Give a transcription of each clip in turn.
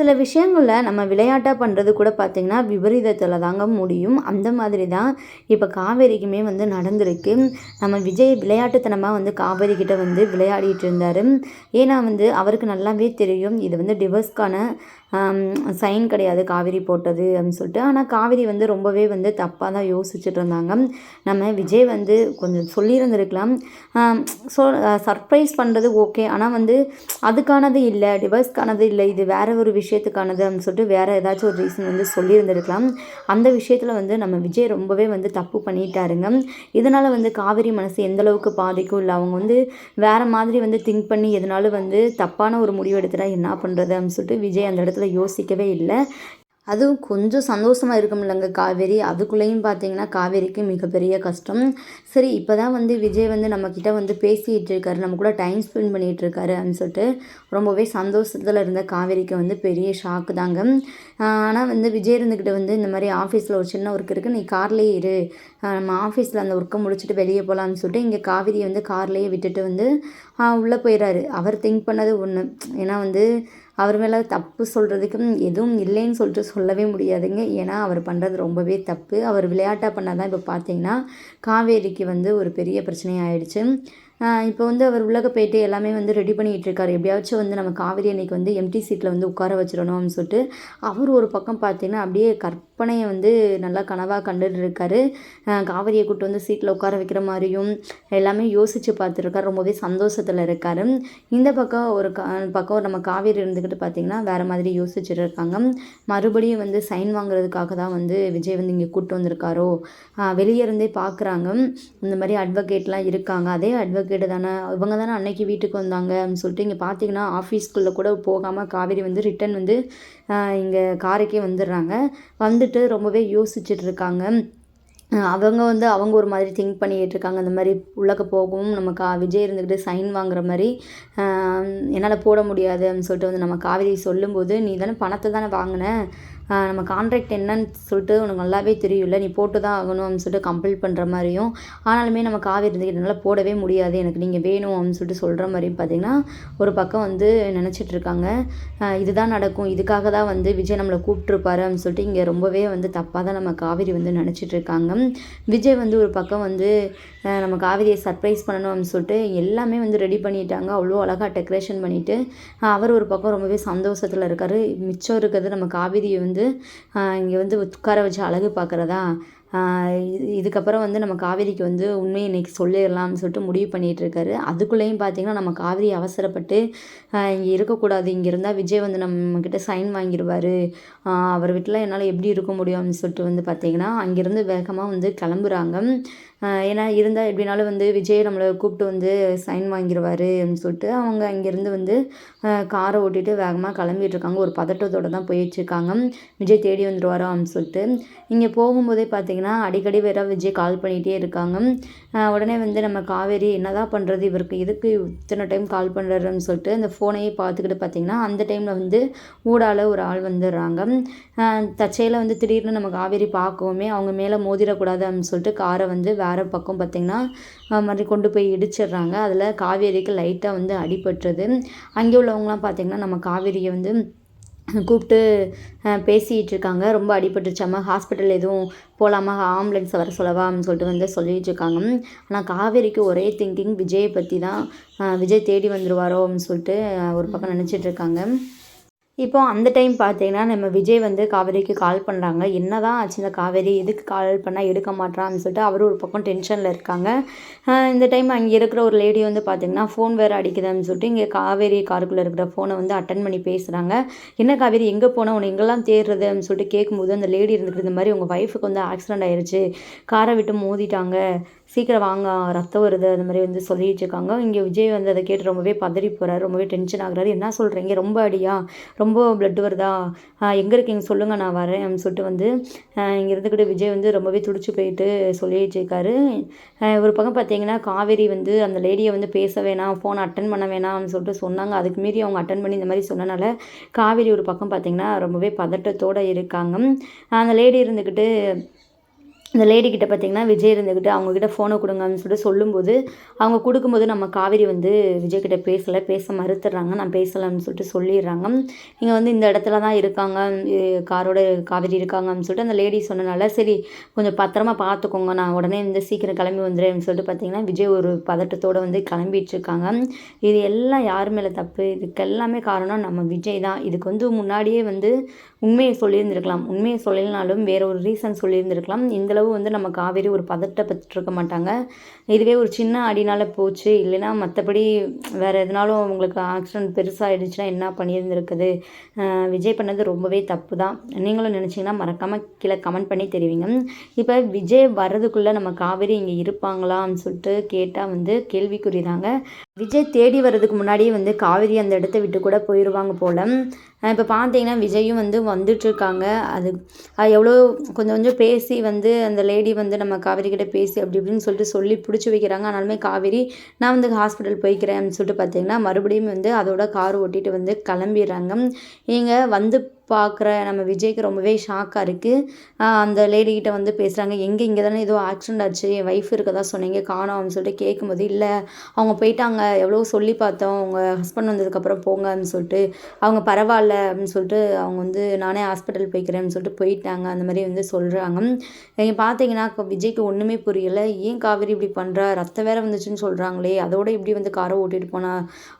சில விஷயங்களில் நம்ம விளையாட்டாக பண்ணுறது கூட பார்த்திங்கன்னா விபரீதத்தில் தாங்க முடியும். அந்த மாதிரி தான் இப்போ காவேரிக்குமே வந்து நடந்திருக்கு. நம்ம விஜய் விளையாட்டுத்தனமாக வந்து காவேரி கிட்ட வந்து விளையாடிட்டு இருந்தார். ஏன்னா வந்து அவருக்கு நல்லாவே தெரியும். இது வந்து டிவர்ஸ்க்கான சைன் கிடையாது காவேரி போட்டது அப்படின்னு சொல்லிட்டு. ஆனால் காவேரி வந்து ரொம்பவே வந்து தப்பாக தான் யோசிச்சுட்டு இருந்தாங்க நம்ம விஜய் வந்து கொஞ்சம் சொல்லியிருந்திருக்கலாம். ஸோ சர்ப்ரைஸ் பண்ணுறது ஓகே ஆனால் வந்து அதுக்கானது இல்லை டிவர்ஸ்க்கானது இல்லை இது வேறு ஒரு விஷயத்துக்கானது அப்படின்னு சொல்லிட்டு வேறு ஏதாச்சும் ஒரு ரீசன் வந்து சொல்லியிருந்திருக்கலாம். அந்த விஷயத்தில் வந்து நம்ம விஜய் ரொம்பவே வந்து தப்பு பண்ணிட்டாருங்க. இதனால் வந்து காவேரி மனசு எந்தளவுக்கு பாதிக்கும்? இல்லை அவங்க வந்து வேறு மாதிரி வந்து திங்க் பண்ணி எதனாலும் வந்து தப்பான ஒரு முடிவு எடுத்துட்டா என்ன பண்ணுறது அப்படின்னு சொல்லிட்டு விஜய் அந்த இடத்துல யோசிக்கவே இல்லை. அதுவும் கொஞ்சம் சந்தோஷமாக இருக்கும்லங்க காவேரி. அதுக்குள்ளேயும் பார்த்தீங்கன்னா காவேரிக்கு மிகப்பெரிய கஷ்டம். சரி இப்போ தான் வந்து விஜய் வந்து நம்மக்கிட்ட வந்து பேசிகிட்டு இருக்காரு நம்ம கூட டைம் ஸ்பெண்ட் பண்ணிகிட்டு இருக்காரு அப்படின்னு சொல்லிட்டு ரொம்பவே சந்தோஷத்தில் இருந்த காவேரிக்கு வந்து பெரிய ஷாக்கு தாங்க. ஆனால் வந்து விஜய் இருந்துக்கிட்ட வந்து இந்த மாதிரி ஆஃபீஸில் ஒரு சின்ன ஒர்க் இருக்குது நீ கார்லேயே இரு. நம்ம ஆஃபீஸில் அந்த ஒர்க்கை முடிச்சுட்டு வெளியே போகலான்னு சொல்லிட்டு இங்கே காவேரியை வந்து கார்லேயே விட்டுட்டு வந்து உள்ளே போயிடுறாரு அவர் திங்க் பண்ணது ஒன்று ஏன்னா வந்து அவர் மேலே தப்பு சொல்கிறதுக்கு எதுவும் இல்லைன்னு சொல்லிட்டு சொல்லவே முடியாதுங்க. ஏன்னா அவர் பண்ணுறது ரொம்பவே தப்பு. அவர் விளையாட்டாக பண்ணால் தான் இப்போ பார்த்தீங்கன்னா காவேரிக்கு வந்து ஒரு பெரிய பிரச்சனை ஆயிடுச்சு இப்போ வந்து அவர் உள்ளக போயிட்டு எல்லாமே வந்து ரெடி பண்ணிகிட்டு இருக்காரு எப்படியாச்சும் வந்து நம்ம காவேரி அன்னைக்கு வந்து எம்டி சீட்டில் வந்து உட்கார வச்சிடணும் அப்படின்னு சொல்லிட்டு அவர் ஒரு பக்கம் பார்த்தீங்கன்னா அப்படியே கற்பனையை வந்து நல்லா கனவாக கண்டுட்டு இருக்காரு காவிரியை கூட்டு வந்து சீட்டில் உட்கார வைக்கிற மாதிரியும் எல்லாமே யோசித்து பார்த்துருக்காரு. ரொம்பவே சந்தோஷத்தில் இருக்கார். இந்த பக்கம் ஒரு க பக்கம் நம்ம காவேரி இருந்துக்கிட்டு பார்த்தீங்கன்னா வேறு மாதிரி யோசிச்சுட்டு இருக்காங்க. மறுபடியும் வந்து சைன் வாங்குறதுக்காக தான் வந்து விஜய் வந்து இங்கே கூப்பிட்டு வந்திருக்காரோ? வெளியே இருந்தே பார்க்குறாங்க இந்த மாதிரி அட்வொகேட்லாம் இருக்காங்க. அதே அட்வொகேட் கேட்டு தானே இவங்க தானே அன்னைக்கு வீட்டுக்கு வந்தாங்க அப்படின்னு சொல்லிட்டு இங்கே பார்த்தீங்கன்னா ஆஃபீஸ்க்குள்ளே கூட போகாமல் காவேரி வந்து ரிட்டன் வந்து இங்கே காரைக்கே வந்துடுறாங்க. வந்துட்டு ரொம்பவே யோசிச்சுட்டு இருக்காங்க. அவங்க வந்து அவங்க ஒரு மாதிரி திங்க் பண்ணிகிட்டு இருக்காங்க. இந்த மாதிரி உள்ளக்க போகவும் நம்ம கா விஜய் இருந்துக்கிட்டு சைன் வாங்குற மாதிரி என்னால் போட முடியாது அப்படின்னு சொல்லிட்டு வந்து நம்ம காவேரி சொல்லும்போது நீ தானே பணத்தை தானே வாங்கின? நம்ம கான்ட்ராக்ட் என்னன்னு சொல்லிட்டு உனக்கு நல்லாவே தெரியும்ல நீ போட்டு தான் ஆகணும் அப்படின்னு சொல்லிட்டு கம்பல் பண்ணுற மாதிரியும் ஆனாலுமே நம்ம காவேரி இருந்துக்கிட்டனால போடவே முடியாது எனக்கு நீங்கள் வேணும் அப்படின்னு சொல்லிட்டு சொல்கிற மாதிரியும் பார்த்திங்கன்னா ஒரு பக்கம் வந்து நினச்சிட்டு இருக்காங்க. இதுதான் நடக்கும் இதுக்காக தான் வந்து விஜய் நம்மளை கூப்பிட்ருப்பாரு அப்படின்னு சொல்லிட்டு இங்கே ரொம்பவே வந்து தப்பாக தான் நம்ம காவேரி வந்து நினச்சிட்டு இருக்காங்க. விஜய் வந்து ஒரு பக்கம் வந்து நம்ம காவேரியை சர்ப்ரைஸ் பண்ணணும் அப்படின்னு சொல்லிட்டு எல்லாமே வந்து ரெடி பண்ணிட்டாங்க அவ்வளோ அழகாக டெக்கரேஷன் பண்ணிவிட்டு அவர் ஒரு பக்கம் ரொம்பவே சந்தோஷத்தில் இருக்கார். மிச்சம் இருக்கிறது நம்ம காவேரியை வந்து இங்கே வந்து உட்கார வச்சு அழகு பார்க்குறதா? இதுக்கப்புறம் வந்து நம்ம காவேரிக்கு வந்து உண்மையை இன்றைக்கி சொல்லிடலாம்னு சொல்லிட்டு முடிவு பண்ணிகிட்டு இருக்காரு. அதுக்குள்ளேயும் பார்த்தீங்கன்னா நம்ம காவேரி அவசரப்பட்டு இங்கே இருக்கக்கூடாது. இங்கே இருந்தால் விஜய் வந்து நம்மக்கிட்ட சைன் வாங்கிடுவார் அவர் வீட்டில் என்னால் எப்படி இருக்க முடியும் அப்படின்னு சொல்லிட்டு வந்து பார்த்திங்கன்னா அங்கேருந்து வேகமாக வந்து கிளம்புறாங்க. ஏன்னா இருந்தால் எப்படினாலும் வந்து விஜய் நம்மளை கூப்பிட்டு வந்து சைன் வாங்கிடுவார் அப்படின்னு சொல்லிட்டு அவங்க அங்கேருந்து வந்து காரை ஓட்டிகிட்டு வேகமாக கிளம்பிட்டுருக்காங்க. ஒரு பதட்டத்தோடு தான் போயிட்டுருக்காங்க. விஜய் தேடி வந்துடுவாரோ அப்படின்னு சொல்லிட்டு. இங்கே போகும்போதே பார்த்தீங்கன்னா அடிக்கடி வேற விஜய் கால் பண்ணிகிட்டே இருக்காங்க. உடனே வந்து நம்ம காவேரி என்ன தான் பண்ணுறது இவருக்கு எதுக்கு இத்தனை டைம் கால் பண்ணுறாருன்னு சொல்லிட்டு அந்த ஃபோனையே பார்த்துக்கிட்டு பார்த்தீங்கன்னா அந்த டைமில் வந்து ஊடால ஒரு ஆள் வந்துடுறாங்க. தச்சையில் வந்து திடீர்னு நம்ம காவேரி பார்க்கவுமே அவங்க மேலே மோதிடக்கூடாது அப்படின்னு சொல்லிட்டு காரை வந்து வேறு பக்கம் பார்த்திங்கன்னா மாதிரி கொண்டு போய் இடிச்சிடுறாங்க. அதில் காவேரிக்கு லைட்டாக வந்து அடிபட்டுறது அங்கே உள்ளவங்களாம் பார்த்திங்கன்னா நம்ம காவேரியை வந்து கூப்பிட்டு பேசிகிட்டு இருக்காங்க. ரொம்ப அடிபட்டுருச்சாமா ஹாஸ்பிட்டல் எதுவும் போகலாமா ஆம்புலன்ஸ் வர சொல்லவா? அப்படின்னு சொல்லிட்டு வந்து சொல்லிகிட்டு இருக்காங்க. ஆனால் காவேரிக்கு ஒரே திங்கிங் விஜயை பற்றி தான் விஜய் தேடி வந்துடுவாரோ அப்படின்னு சொல்லிட்டு ஒரு பக்கம் நினச்சிட்டு இருக்காங்க. இப்போ அந்த டைம் பார்த்தீங்கன்னா நம்ம விஜய் வந்து காவேரிக்கு கால் பண்ணுறாங்க என்ன தான் ஆச்சு இந்த காவேரி? எதுக்கு கால் பண்ணால் எடுக்க மாட்டான்னு சொல்லிட்டு அவரும் ஒரு பக்கம் டென்ஷனில் இருக்காங்க. இந்த டைம் அங்கே இருக்கிற ஒரு லேடி வந்து பார்த்திங்கன்னா ஃபோன் வேறு அடிக்குதுன்னு சொல்லிட்டு இங்கே காவேரி காருக்குள்ளே இருக்கிற ஃபோனை வந்து அட்டன் பண்ணி பேசுகிறாங்க என்ன காவேரி எங்கே போனால் உன்னை எங்கெல்லாம் தேடுறதுன்னு சொல்லிட்டு கேட்கும்போது அந்த லேடி இருந்துக்கிறது இந்த மாதிரி உங்கள் ஒய்ஃபுக்கு வந்து ஆக்சிடென்ட் ஆயிடுச்சு காரை விட்டு மோதிட்டாங்க. சீக்கிரம் வாங்க ரத்தம் வருது அந்த மாதிரி வந்து சொல்லிட்டு இருக்காங்க. இங்கே விஜய் வந்து அதை கேட்டு ரொம்பவே பதறி போகிறாரு ரொம்பவே டென்ஷன் ஆகுறாரு. என்ன சொல்கிறீங்க ரொம்ப அடியா? ரொம்ப பிளட் வருதா? எங்கே இருக்கீங்க? சொல்லுங்கள் நான் வரேன் அப்படின்னு சொல்லிட்டு வந்து இங்கே இருந்துக்கிட்டு விஜய் வந்து ரொம்பவே துடிச்சு போயிட்டு சொல்லிட்டு இருக்காரு. ஒரு பக்கம் பார்த்தீங்கன்னா காவேரி வந்து அந்த லேடியை வந்து பேச வேணாம் ஃபோன் அட்டன் பண்ண வேணாம்னு சொல்லிட்டு சொன்னாங்க. அதுக்கு மீறி அவங்க அட்டன் பண்ணி இந்த மாதிரி சொன்னனால காவேரி ஒரு பக்கம் பார்த்தீங்கன்னா ரொம்பவே பதட்டத்தோடு இருக்காங்க. அந்த லேடி இருந்துக்கிட்டு இந்த லேடி கிட்ட பார்த்தீங்கன்னா விஜய் இருந்துக்கிட்டு அவங்கக்கிட்ட ஃபோனை கொடுங்கன்னு சொல்லிட்டு சொல்லும்போது அவங்க கொடுக்கும்போது நம்ம காவேரி வந்து விஜய் கிட்ட பேசலை பேச மறுத்துடுறாங்க நான் பேசலைன்னு சொல்லிட்டு சொல்லிடுறாங்க. இங்கே வந்து இந்த இடத்துல தான் இருக்காங்க காரோட காவேரி இருக்காங்கன்னு சொல்லிட்டு அந்த லேடி சொன்னனால சரி கொஞ்சம் பத்திரமா பார்த்துக்கோங்க நான் உடனே இந்த சீக்கிரம் கிளம்பி வந்துடுறேன் சொல்லிட்டு பார்த்தீங்கன்னா விஜய் ஒரு பதட்டத்தோடு வந்து கிளம்பிட்டு இருக்காங்க. இது எல்லாம் யார் மேலே தப்பு? இதுக்கு எல்லாமே காரணம் நம்ம விஜய் தான். இதுக்கு வந்து முன்னாடியே வந்து உண்மையை சொல்லியிருந்திருக்கலாம். உண்மையை சொல்லலைனாலும் வேற ஒரு ரீசன் சொல்லியிருந்திருக்கலாம். இந்தளவு வந்து நம்ம காவேரி ஒரு பதட்டப்பட்டிருக்க மாட்டாங்க. இதுவே ஒரு சின்ன அடினால் போச்சு. இல்லைன்னா மற்றபடி வேறு எதுனாலும் உங்களுக்கு ஆக்சிடென்ட் பெருசாகிடுச்சுன்னா என்ன பண்ணியிருந்திருக்குது? விஜய் பண்ணது ரொம்பவே தப்பு தான் நீங்களும் நினச்சிங்கன்னா மறக்காமல் கீழே கமெண்ட் பண்ணி தெரிவிங்க. இப்போ விஜய் வர்றதுக்குள்ளே நம்ம காவேரி இங்கே இருப்பாங்களான்னு சொல்லிட்டு கேட்டால் வந்து கேள்விக்குறி தாங்க விஜய் தேடி வர்றதுக்கு முன்னாடியே வந்து காவேரி அந்த இடத்த விட்டு கூட போயிடுவாங்க போல். இப்போ பார்த்தீங்கன்னா விஜயும் வந்து வந்துட்டுருக்காங்க. அது அது எவ்வளோ கொஞ்சம் கொஞ்சம் பேசி வந்து அந்த லேடி வந்து நம்ம காவேரி கிட்டே பேசி அப்படி இப்படின்னு சொல்லிட்டு சொல்லி பிடிச்சி வைக்கிறாங்க. ஆனாலுமே காவேரி நான் வந்து ஹாஸ்பிட்டல் போய்க்கிறேன் அப்படின்னு சொல்லிட்டு பார்த்தீங்கன்னா மறுபடியும் வந்து அதோட கார் ஓட்டிகிட்டு வந்து கிளம்பிடுறாங்க. இங்கே வந்து பார்க்குற நம்ம விஜய்க்கு ரொம்பவே ஷாக்காக இருக்குது அந்த லேடி வந்து பேசுகிறாங்க எங்கே இங்கே தானே ஏதோ ஆக்சிடென்ட் ஆச்சு என் ஒய்ஃப் இருக்கதா சொன்னீங்க காணோம் அப்படின்னு சொல்லிட்டு கேட்கும்போது இல்லை அவங்க போயிட்டாங்க எவ்வளோ சொல்லி பார்த்தோம் அவங்க ஹஸ்பண்ட் வந்ததுக்கப்புறம் போங்க அப்படின்னு சொல்லிட்டு அவங்க பரவாயில்ல அப்படின்னு சொல்லிட்டு அவங்க வந்து நானே ஹாஸ்பிட்டல் போய்க்கிறேன்னு சொல்லிட்டு போயிட்டாங்க அந்த மாதிரி வந்து சொல்கிறாங்க நீங்கள் பார்த்தீங்கன்னா விஜய்க்கு ஒன்றுமே புரியலை ஏன் காவேரி இப்படி பண்ணுறா ரத்தம் வேற வந்துச்சுன்னு சொல்கிறாங்களே அதோட இப்படி வந்து காரை ஓட்டிகிட்டு போனா?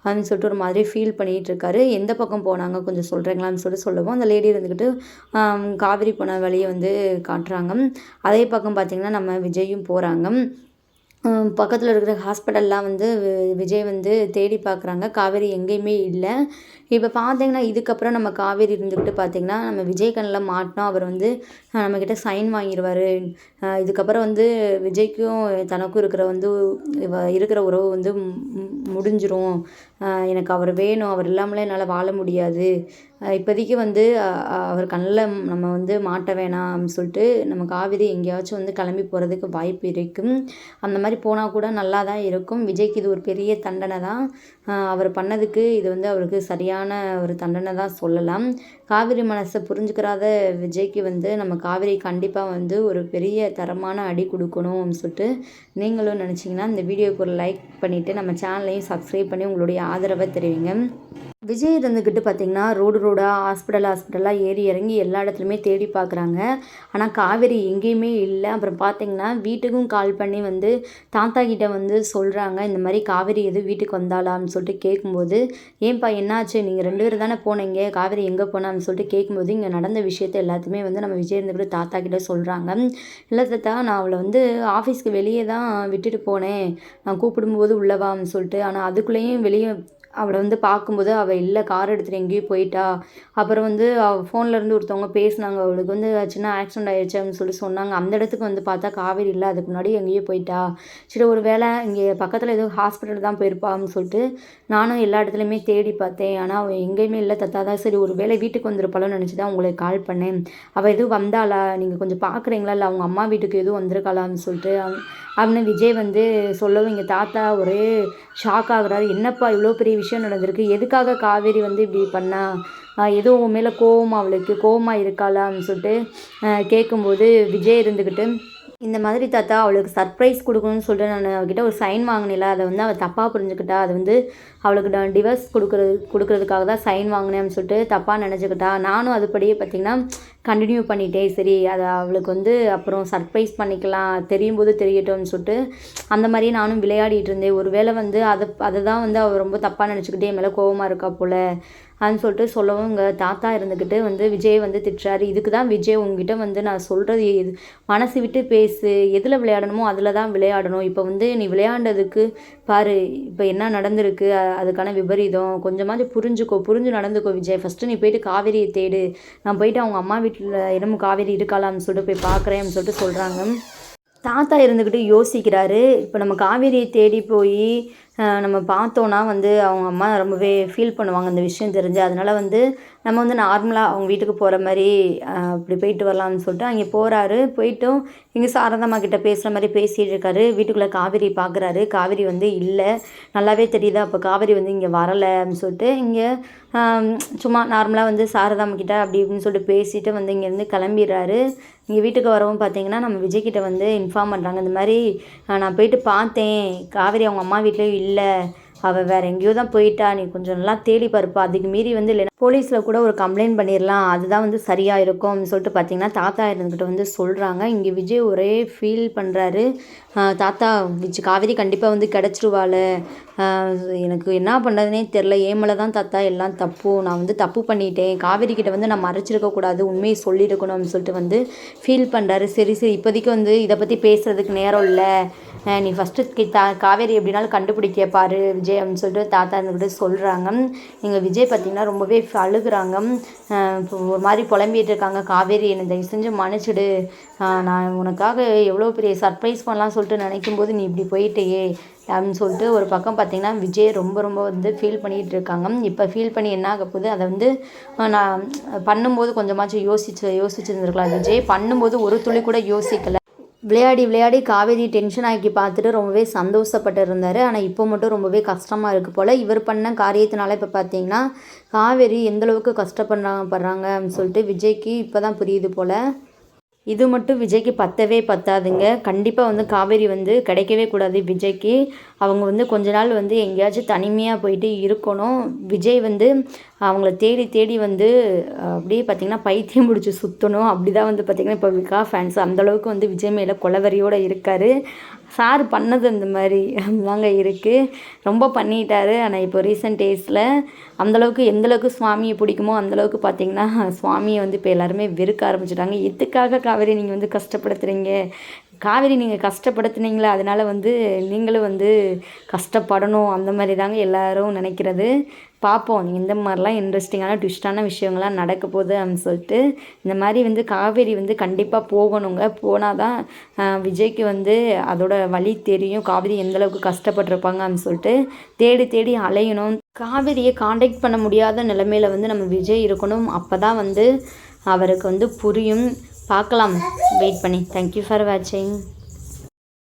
அப்படின்னு சொல்லிட்டு ஒரு மாதிரி ஃபீல் பண்ணிகிட்டு இருக்காரு. எந்த பக்கம் போனாங்க? கொஞ்சம் சொல்கிறீங்களான்னு சொல்லிட்டு சொல்லவும் அந்த லேடி இருந்துக்கிட்டு காவிரி காவேரி போன வழியை வந்து காட்டுறாங்க. அதே பக்கம் பார்த்திங்கன்னா நம்ம விஜயும் போகிறாங்க பக்கத்தில் இருக்கிற ஹாஸ்பிட்டல்லாம் வந்து வி- விஜய் வந்து தேடி பார்க்குறாங்க காவேரி எங்கேயுமே இல்லை. இப்போ பார்த்தீங்கன்னா இதுக்கப்புறம் நம்ம காவேரி இருந்துக்கிட்டு பார்த்தீங்கன்னா நம்ம விஜய் கண்ணில் மாட்டினோம் அவர் வந்து நம்மக்கிட்ட சைன் வாங்கிடுவார் இதுக்கப்புறம் வந்து விஜய்க்கும் தனக்கும் இருக்கிற வந்து இருக்கிற உறவு வந்து முடிஞ்சிரும். எனக்கு அவர் வேணும். அவர் இல்லாமலே என்னால் வாழ முடியாது. இப்போதைக்கு வந்து அவர் கண்ணில் நம்ம வந்து மாட்ட வேணாம் அப்படின்னு சொல்லிட்டு நம்ம காவேரி எங்கேயாச்சும் வந்து கிளம்பி போகிறதுக்கு வாய்ப்பு இருக்கும். அந்த மாதிரி போனால் கூட நல்லா தான் இருக்கும். விஜய்க்கு இது ஒரு பெரிய தண்டனை தான். அவர் பண்ணதுக்கு இது வந்து அவருக்கு சரியான ஒரு தண்டனை தான் சொல்லலாம். காவிரி மனசை புரிஞ்சுக்கிறாத விஜய்க்கு வந்து நம்ம காவிரி கண்டிப்பாக வந்து ஒரு பெரிய தரமான அடி கொடுக்கணும் அப்படின்னு சொல்லிட்டு நீங்களும் நினச்சிங்கன்னா இந்த வீடியோக்கு ஒரு லைக் பண்ணிவிட்டு நம்ம சேனலையும் சப்ஸ்கிரைப் பண்ணி உங்களுடைய ஆதரவை தெரிவிங்க. விஜய் இருந்துக்கிட்டு பார்த்தீங்கன்னா ரோடு ரோடாக ஹாஸ்பிட்டல் ஹாஸ்பிட்டலாக ஏறி இறங்கி எல்லா இடத்துலையுமே தேடி பார்க்குறாங்க. ஆனால் காவேரி எங்கேயுமே இல்லை. அப்புறம் பார்த்திங்கன்னா வீட்டுக்கும் கால் பண்ணி வந்து தாத்தா கிட்டே வந்து சொல்கிறாங்க இந்த மாதிரி காவேரி எதுவும் வீட்டுக்கு வந்தாளான்னு சொல்லிட்டு கேட்கும்போது ஏன்பா என்னாச்சு? நீங்கள் ரெண்டு பேரும் தானே போனீங்க? காவேரி எங்கே போனான்னு சொல்லிட்டு கேட்கும்போது இங்கே நடந்த விஷயத்த எல்லாத்தையுமே வந்து நம்ம விஜய் இருந்துக்கிட்டு தாத்தா கிட்டே சொல்கிறாங்க இல்லை தாத்தா நான் அவளை வந்து ஆஃபீஸ்க்கு வெளியே தான் விட்டுட்டு போனேன். நான் கூப்பிடும்போது உள்ளவான்னு சொல்லிட்டு ஆனால் அதுக்குள்ளேயும் வெளியே அவளை வந்து பார்க்கும்போது அவள் இல்லை கார் எடுத்துகிட்டு எங்கேயோ போயிட்டா. அப்புறம் வந்து அவள் ஃபோன்லேருந்து இருந்து ஒருத்தவங்க பேசினாங்க. அவளுக்கு வந்து சின்ன ஆக்சிடென்ட் ஆயிடுச்சு அப்படின்னு சொல்லி சொன்னாங்க. அந்த இடத்துக்கு வந்து பார்த்தா காவேரி இல்லை. அதுக்கு முன்னாடி எங்கேயோ போயிட்டா. சரி ஒரு வேளை இங்கே பக்கத்தில் ஏதோ ஹாஸ்பிட்டல் தான் போயிருப்பான்னு சொல்லிட்டு நானும் எல்லா இடத்துலையுமே தேடி பார்த்தேன். ஆனால் அவள் எங்கேயுமே இல்லை தத்தா தான் சரி ஒரு வேளை வீட்டுக்கு வந்திருப்பாளோன்னு நினச்சி தான் உங்களுக்கு கால் பண்ணேன். அவள் எதுவும் வந்தாளா? நீங்கள் கொஞ்சம் பார்க்குறீங்களா? இல்லை அவங்க அம்மா வீட்டுக்கு எதுவும் வந்திருக்காளான்னு சொல்லிட்டு அப்படின்னு விஜய் வந்து சொல்லவும் எங்கள் தாத்தா ஒரே ஷாக் ஆகுறாரு. என்னப்பா இவ்வளோ பெரிய விஷயம் நடந்திருக்கு? எதுக்காக காவேரி வந்து இப்படி பண்ணா? எதுவும் ஏதோ உன் மேலே கோவமாக அவளுக்கு. கோவமாக இருக்காளான்னு சொல்லிட்டு கேட்கும்போது விஜய் இருந்துக்கிட்டு இந்த மாதிரி தாத்தா அவளுக்கு சர்ப்ரைஸ் கொடுக்கணும்னு சொல்லிட்டு நான் அவகிட்ட ஒரு சைன் வாங்கினேன்ல அதை வந்து அவள் தப்பாக புரிஞ்சுக்கிட்டா அது வந்து அவளுக்கு நான் டிவர்ஸ் கொடுக்குறது கொடுக்குறதுக்காக தான் சைன் வாங்கினேன்னு சொல்லிட்டு தப்பாக நினச்சிக்கிட்டா நானும் அதுபடியே பார்த்திங்கன்னா கண்டினியூ பண்ணிட்டேன் சரி அதை அவளுக்கு வந்து அப்புறம் சர்ப்ரைஸ் பண்ணிக்கலாம் தெரியும் போது தெரியட்டும்னு சொல்லிட்டு அந்த மாதிரியே நானும் விளையாடிட்டு இருந்தேன். ஒருவேளை வந்து அதை அதை தான் வந்து அவள் ரொம்ப தப்பாக நினச்சிக்கிட்டே என் மேலே கோவமாக இருக்கா போல். அப்படின்னு சொல்லிட்டு சொல்லவும் உங்கள் தாத்தா இருந்துக்கிட்டு வந்து விஜய் வந்து திட்டுறாரு. இதுக்கு தான் விஜய் உங்ககிட்ட வந்து நான் சொல்கிறது எது? மனசு விட்டு பேசு. எதில் விளையாடணுமோ அதில் தான் விளையாடணும். இப்போ வந்து நீ விளையாண்டதுக்கு பாரு. இப்போ என்ன நடந்திருக்கு? அதுக்கான விபரீதம். கொஞ்சமாவது புரிஞ்சுக்கோ. புரிஞ்சு நடந்துக்கோ விஜய். ஃபஸ்ட்டு நீ போயிட்டு காவேரியை தேடு. நான் போயிட்டு அவங்க அம்மா வீட்டில் என்னமோ காவேரி இருக்காளான்னு சொல்லிட்டு போய் பார்க்குறேன்னு சொல்லிட்டு சொல்கிறாங்க தாத்தா இருந்துக்கிட்டு யோசிக்கிறாரு. இப்போ நம்ம காவேரியை தேடி போய் நம்ம பார்த்தோன்னா வந்து அவங்க அம்மா ரொம்பவே ஃபீல் பண்ணுவாங்க அந்த விஷயம் தெரிஞ்சு. அதனால் வந்து நம்ம வந்து நார்மலாக அவங்க வீட்டுக்கு போகிற மாதிரி அப்படி போயிட்டு வரலாம்னு சொல்லிட்டு அங்கே போகிறாரு போயிட்டும் இங்கே சாரதாம்மா கிட்ட பேசுகிற மாதிரி பேசிகிட்டு இருக்காரு. வீட்டுக்குள்ளே காவேரி பார்க்குறாரு காவேரி வந்து இல்லை. நல்லாவே தெரியுது. அப்போ காவேரி வந்து இங்கே வரலை அப்படின்னு சொல்லிட்டு இங்கே சும்மா நார்மலாக வந்து சாரதாம்மா கிட்ட அப்படி இப்படின்னு சொல்லிட்டு பேசிட்டு வந்து இங்கேருந்து கிளம்பிடுறாரு. இங்கே வீட்டுக்கு வரவும் பார்த்தீங்கன்னா நம்ம விஜய்கிட்ட வந்து இன்ஃபார்ம் பண்ணுறாங்க இந்த மாதிரி நான் போயிட்டு பார்த்தேன். காவேரி அவங்க அம்மா வீட்லேயும் இல்லை. அவள் வேறு எங்கேயோ தான் போயிட்டா நீ கொஞ்சம் நல்லா தேடி பருப்பா. அதுக்கு மீறி வந்து இல்லைன்னா போலீஸில் கூட ஒரு கம்ப்ளைண்ட் பண்ணிடலாம். அதுதான் வந்து சரியாக இருக்கும் அப்படின்னு சொல்லிட்டு பார்த்தீங்கன்னா தாத்தா இருந்துக்கிட்ட வந்து சொல்கிறாங்க இங்கே விஜய் ஒரே ஃபீல் பண்ணுறாரு தாத்தா விஜய் காவேரி கண்டிப்பாக வந்து கிடச்சிருவாள். எனக்கு என்ன பண்ணுறதுனே தெரில ஏன் தான் தாத்தா எல்லாம் தப்பு? நான் வந்து தப்பு பண்ணிட்டேன். காவேரி கிட்ட வந்து நான் மறைச்சிருக்கக்கூடாது உண்மையை சொல்லியிருக்கணும் அப்படின்னு சொல்லிட்டு வந்து ஃபீல் பண்ணுறாரு சரி சரி இப்போதைக்கு வந்து இதை பற்றி பேசுகிறதுக்கு நேரம் இல்லை. நீ ஃபஸ்ட்டு தா காவேரி எப்படினாலும் கண்டுபிடிக்க பாரு விஜய் அப்படின்னு சொல்லிட்டு தாத்தா இருந்துக்கிட்டு சொல்கிறாங்க எங்கள் விஜய் பார்த்திங்கன்னா ரொம்பவே அழுகுறாங்க. இப்போ ஒரு மாதிரி புலம்பிகிட்டு இருக்காங்க. காவேரி என்னை தயவு செஞ்சு மன்னிச்சிடு. நான் உனக்காக எவ்வளோ பெரிய சர்ப்ரைஸ் பண்ணலாம் சொல்லிட்டு நினைக்கும் போது நீ இப்படி போயிட்டேயே அப்படின்னு சொல்லிட்டு ஒரு பக்கம் பார்த்திங்கன்னா விஜய் ரொம்ப ரொம்ப வந்து ஃபீல் பண்ணிகிட்டு இருக்காங்க. இப்போ ஃபீல் பண்ணி என்ன ஆக போகுது? அதை வந்து நான் பண்ணும்போது கொஞ்சமாச்சும் யோசிச்சு யோசிச்சுருந்துருக்கலாம். விஜய் பண்ணும்போது ஒரு துளி கூட யோசிக்கலை. விளையாடி விளையாடி காவேரி டென்ஷன் ஆக்கி பார்த்துட்டு ரொம்பவே சந்தோஷப்பட்டு இருந்தார் ஆனால் இப்போ மட்டும் ரொம்பவே கஷ்டமாக இருக்குது போல். இவர் பண்ண காரியத்தினால இப்போ பார்த்தீங்கன்னா காவேரி எந்தளவுக்கு கஷ்டப்படுறாங்க படுறாங்க அப்படின்னு சொல்லிட்டு விஜய்க்கு இப்போ தான் புரியுது போல். இது மட்டும் விஜய்க்கு பத்தவே பத்தாதுங்க. கண்டிப்பாக வந்து காவேரி வந்து கிடைக்கவே கூடாது விஜய்க்கு. அவங்க வந்து கொஞ்ச நாள் வந்து எங்கேயாச்சும் தனிமையாக போயிட்டு இருக்கணும். விஜய் வந்து அவங்கள தேடி தேடி வந்து அப்படியே பார்த்திங்கன்னா பைத்தியம் பிடிச்சி சுற்றணும் அப்படி தான் வந்து பார்த்திங்கன்னா இப்போ விகா ஃபேன்ஸ் அந்தளவுக்கு வந்து விஜய் மேலே கொலவரியோடு இருக்கார். சார் பண்ணது அந்த மாதிரி தாங்க இருக்குது ரொம்ப பண்ணிட்டாரு. ஆனால் இப்போ ரீசெண்ட் டேஸில் அந்தளவுக்கு எந்தளவுக்கு சுவாமியை பிடிக்குமோ அந்தளவுக்கு பார்த்தீங்கன்னா சுவாமியை வந்து இப்போ எல்லாருமே வெறுக்க ஆரம்பிச்சிட்டாங்க. எதுக்காக காவேரி நீங்கள் வந்து கஷ்டப்படுத்துகிறீங்க காவேரி நீங்கள் கஷ்டப்படுத்துனீங்களா? அதனால் வந்து நீங்களும் வந்து கஷ்டப்படணும். அந்த மாதிரி தாங்க எல்லோரும் நினைக்கிறது. பார்ப்போம் இந்த மாதிரிலாம் இன்ட்ரெஸ்டிங்கான ட்விஸ்டான விஷயங்கள்லாம் நடக்க போகுது அப்படின்னு சொல்லிட்டு இந்த மாதிரி வந்து காவேரி வந்து கண்டிப்பாக போகணுங்க. போனால் தான் விஜய்க்கு வந்து அதோட வழி தெரியும். காவேரி எந்தளவுக்கு கஷ்டப்பட்டிருப்பாங்க அப்படின்னு சொல்லிட்டு தேடி தேடி அலையணும். காவேரியை காண்டாக்ட் பண்ண முடியாத நிலைமையில் வந்து நம்ம விஜய் இருக்கணும். அப்போ தான் வந்து அவருக்கு வந்து புரியும். பார்க்கலாம். வெயிட் பண்ணி. தேங்க்யூ ஃபார் வாட்சிங்